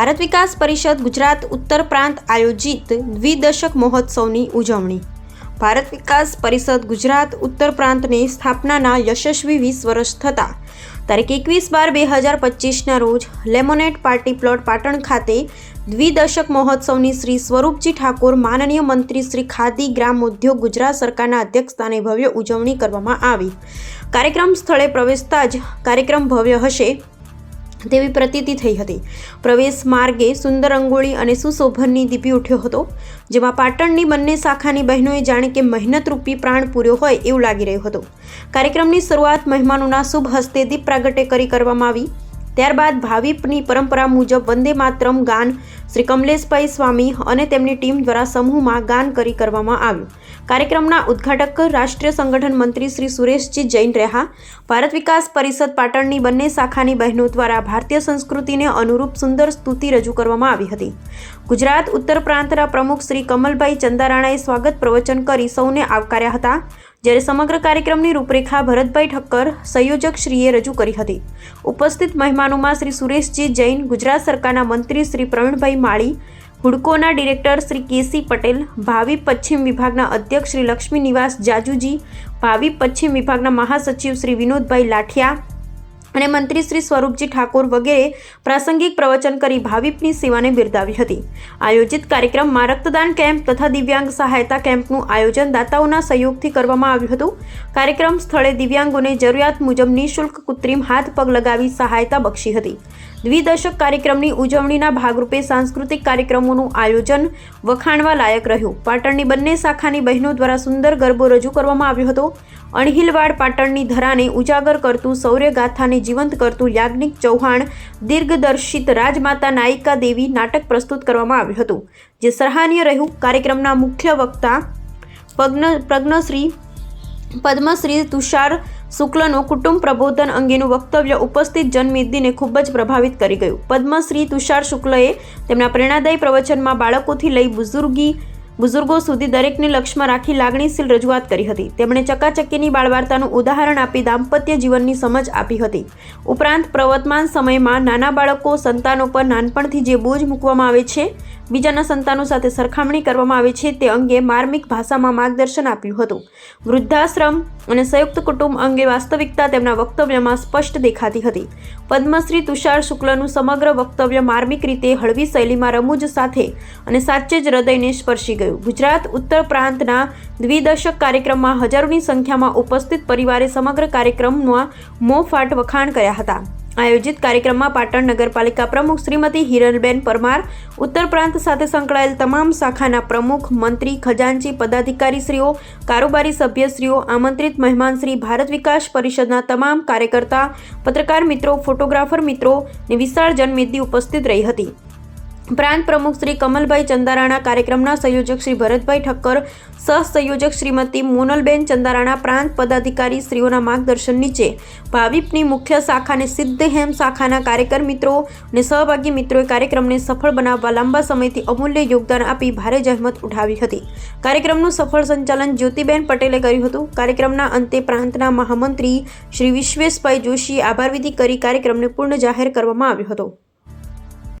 ભારત વિકાસ પરિષદ ગુજરાત ઉત્તર પ્રાંત આયોજિત દ્વિદશક મહોત્સવની ઉજવણી. ભારત વિકાસ પરિષદ ગુજરાત ઉત્તર પ્રાંતની સ્થાપનાના યશસ્વી વીસ વર્ષ થતાં, તારીખ એકવીસ બાર બે હજાર પચીસના રોજ લેમોનેટ પાર્ટી પ્લોટ પાટણ ખાતે દ્વિદશક મહોત્સવની શ્રી સ્વરૂપજી ઠાકોર માનનીય મંત્રી શ્રી ખાદી ગ્રામ ઉદ્યોગ ગુજરાત સરકારના અધ્યક્ષસ્થાને ભવ્ય ઉજવણી કરવામાં આવી. કાર્યક્રમ સ્થળે પ્રવેશતા જ કાર્યક્રમ ભવ્ય હશે. તેવી પ્રતીતિ થઈ હતી. પ્રવેશ માર્ગે સુંદર રંગોળી અને સુશોભનની દીપી ઉઠ્યો હતો, જેમાં પાટણની બંને શાખાની બહેનોએ જાણે કે મહેનતરૂપી પ્રાણ પૂર્યો હોય એવું લાગી રહ્યું હતું. કાર્યક્રમની શરૂઆત મહેમાનોના શુભ હસ્તે દીપ પ્રાગટ્ય કરી કરવામાં આવી. ત્યારબાદ ભાવિપની પરંપરા મુજબ વંદે માતરમ ગાન શ્રી કમલેશભાઈ સ્વામી અને તેમની ટીમ દ્વારા સમૂહમાં ગાન કરી કરવામાં આવ્યું. કાર્યક્રમના ઉદ્ઘાટક રાષ્ટ્રીય સંગઠન મંત્રી શ્રી સુરેશજી જૈન રહ્યા. ભારત વિકાસ પરિષદ પાટણની બંને શાખાની બહેનો દ્વારા ભારતીય સંસ્કૃતિને અનુરૂપ સુંદર સ્તુતિ રજૂ કરવામાં આવી હતી. ગુજરાત, ઉત્તર પ્રાંતના પ્રમુખ શ્રી કમલભાઈ ચંદારાણાએ સ્વાગત પ્રવચન કરી સૌને આવકાર્યા હતા. જ્યારે સમગ્ર કાર્યક્રમની રૂપરેખા ભરતભાઈ ઠક્કર, સંયોજક શ્રીએ રજૂ કરી હતી. ઉપસ્થિત મહેમાનોમાં શ્રી સુરેશજી જૈન, ગુજરાત સરકારના મંત્રી શ્રી પ્રવીણભાઈ માળી હુડકોના ડિરેક્ટર શ્રી કેસી પટેલ, ભાવિ પશ્ચિમ વિભાગના અધ્યક્ષ શ્રી લક્ષ્મી નિવાસ જાજુજી, ભાવિ પશ્ચિમ વિભાગના મહાસચિવ શ્રી વિનોદભાઈ લાઠિયા અને મંત્રી શ્રી સ્વરૂપજી ઠાકોર વગેરે પ્રાસંગિક પ્રવચન કરી ભાવિપની સેવાને બિરદાવી હતી. આયોજિત કાર્યક્રમમાં રક્તદાન કેમ્પ તથા દિવ્યાંગ સહાયતા કેમ્પનું આયોજન દાતાઓના સહયોગથી કરવામાં આવ્યું હતું. કાર્યક્રમ સ્થળે દિવ્યાંગોને જરૂરિયાત મુજબ નિઃશુલ્ક કૃત્રિમ હાથ પગ લગાવી સહાયતા બક્ષી હતી. દ્વિદશક કાર્યક્રમની ઉજવણીના ભાગરૂપે સાંસ્કૃતિક કાર્યક્રમોનું આયોજન વખાણવા લાયક રહ્યું. પાટણની બંને શાખાની બહેનો દ્વારા સુંદર ગરબો રજૂ કરવામાં આવ્યો હતો. અણહિલવાડ પાટણની ધરાને ઉજાગર કરતું શૌર્ય ગાથાને જીવંત કરતું યાજ્ઞિક ચૌહાણ દીર્ઘદર્શિત રાજમાતા નાયિકા દેવી નાટક પ્રસ્તુત કરવામાં આવ્યું હતું, જે સરાહનીય રહ્યું. કાર્યક્રમના મુખ્ય વક્તા પગ્ન પ્રજ્ઞશ્રી, પદ્મશ્રી તુષાર શુક્લનું કુટુંબ પ્રબોધન અંગેનું વક્તવ્ય ઉપસ્થિત જનમેદનીને ખૂબ જ પ્રભાવિત કરી ગયું. પદ્મશ્રી તુષાર શુક્લએ તેમના પ્રેરણાદાયી પ્રવચનમાં બાળકોથી લઈ બુઝુર્ગી બુઝુર્ગો સુધી દરેકને લક્ષ્યમાં રાખી લાગણીશીલ રજૂઆત કરી હતી. તેમણે ચકાચકીની બાળવાર્તાનું ઉદાહરણ આપી દાંપત્ય જીવનની સમજ આપી હતી. ઉપરાંત પ્રવર્તમાન સમયમાં નાના બાળકો, સંતાનો પર નાનપણથી જે બોજ મૂકવામાં આવે છે બીજાના સંતાનો સાથે સરખામણી કરવામાં આવે છે તે અંગે માર્મિક ભાષામાં માર્ગદર્શન આપ્યું હતું. વૃદ્ધાશ્રમ અને સંયુક્ત કુટુંબ અંગે વાસ્તવિકતા તેમના વક્તવ્યમાં સ્પષ્ટ દેખાતી હતી. પદ્મશ્રી તુષાર શુક્લનું સમગ્ર વક્તવ્ય માર્મિક રીતે હળવી શૈલીમાં રમૂજ સાથે અને સાચે જ હૃદયને સ્પર્શી ગયું. ગુજરાત ઉત્તર પ્રાંતના દ્વિદશક કાર્યક્રમમાં હજારોની સંખ્યામાં ઉપસ્થિત પરિવારે સમગ્ર કાર્યક્રમમાં મોંફાટ વખાણ કર્યા હતા. આયોજિત કાર્યક્રમમાં પાટણ નગરપાલિકા પ્રમુખ શ્રીમતી હિરલબેન પરમાર, ઉત્તર પ્રાંત સાથે સંકળાયેલ તમામ શાખાના પ્રમુખ, મંત્રી, ખજાનચી પદાધિકારીશ્રીઓ, કારોબારી સભ્યશ્રીઓ, આમંત્રિત મહેમાનશ્રી ભારત વિકાસ પરિષદના તમામ કાર્યકર્તા, પત્રકાર મિત્રો, ફોટોગ્રાફર મિત્રો ને વિશાળ જનમેદી ઉપસ્થિત રહી હતી. પ્રાંત પ્રમુખ શ્રી કમલભાઈ ચંદારાણા કાર્યક્રમના સંયોજક શ્રી ભરતભાઈ ઠક્કર, સહસંયોજક શ્રીમતી મોનલબેન ચંદારાણા, પ્રાંત પદાધિકારી શ્રીઓના માર્ગદર્શન નીચે. ભાવિપની મુખ્ય શાખા અને સિદ્ધહેમ શાખાના કાર્યકર મિત્રો અને સહભાગી મિત્રોએ કાર્યક્રમને સફળ બનાવવા લાંબા સમયથી અમૂલ્ય યોગદાન આપી ભારે જહેમત ઉઠાવી હતી. કાર્યક્રમનું સફળ સંચાલન જ્યોતિબેન પટેલે કર્યું હતું. કાર્યક્રમના અંતે પ્રાંતના મહામંત્રી શ્રી વિશ્વેશભાઈ જોશીએ આભારવિધિ કરી કાર્યક્રમને પૂર્ણ જાહેર કરવામાં આવ્યો હતો.